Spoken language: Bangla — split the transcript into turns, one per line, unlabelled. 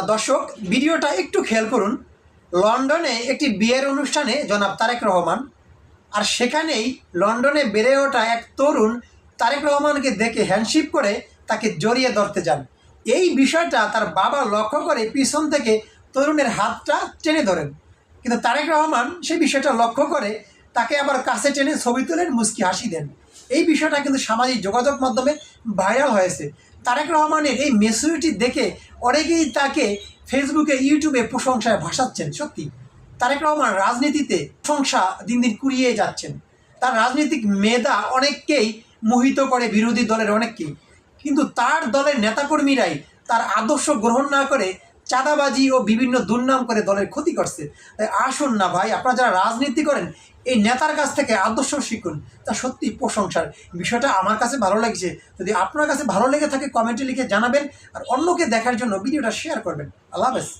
দর্শক, ভিডিওটা একটু খেয়াল করুন। লন্ডনে একটি বিয়ের অনুষ্ঠানে জনাব তারেক রহমান, আর সেখানেই লন্ডনে বেড়ে ওঠা এক তরুণ তারেক রহমানকে দেখে হ্যান্ডশিপ করে তাকে জড়িয়ে ধরতে যান। এই বিষয়টা তার বাবা লক্ষ্য করে পিছন থেকে তরুণের হাতটা টেনে ধরেন। কিন্তু তারেক রহমান সেই বিষয়টা লক্ষ্য করে তাকে আবার কাছে টেনে ছবি তোলেন মুস্কি হাসি দেন। এই বিষয়টা কিন্তু সামাজিক যোগাযোগ মাধ্যমে ভাইরাল হয়েছে। তারেক রহমানের এই মেসুরিটি দেখে অনেকেই তাকে ফেসবুকে ইউটিউবে প্রশংসায় ভাসাচ্ছেন, সত্যি। তারেক রহমান রাজনীতিতে প্রশংসা দিন দিন কুড়িয়ে যাচ্ছেন। তার রাজনৈতিক মেধা অনেককেই মোহিত করে বিরোধী দলের অনেককেই। কিন্তু তার দলের নেতাকর্মীরাই তার আদর্শ গ্রহণ না করে চাঁদাবাজি ও বিভিন্ন দুর্নাম করে দলের ক্ষতি করছে। তাই আসুন না ভাই, আপনারা যারা রাজনীতি করেন এই নেতার কাছ থেকে আদর্শ শিখুন। তা সত্যি প্রশংসার। বিষয়টা আমার কাছে ভালো লাগছে। যদি আপনার কাছে ভালো লেগে থাকে কমেন্টে লিখে জানাবেন। আর অন্যকে দেখার জন্য ভিডিওটা শেয়ার করবেন। আল্লাহ হাফেজ।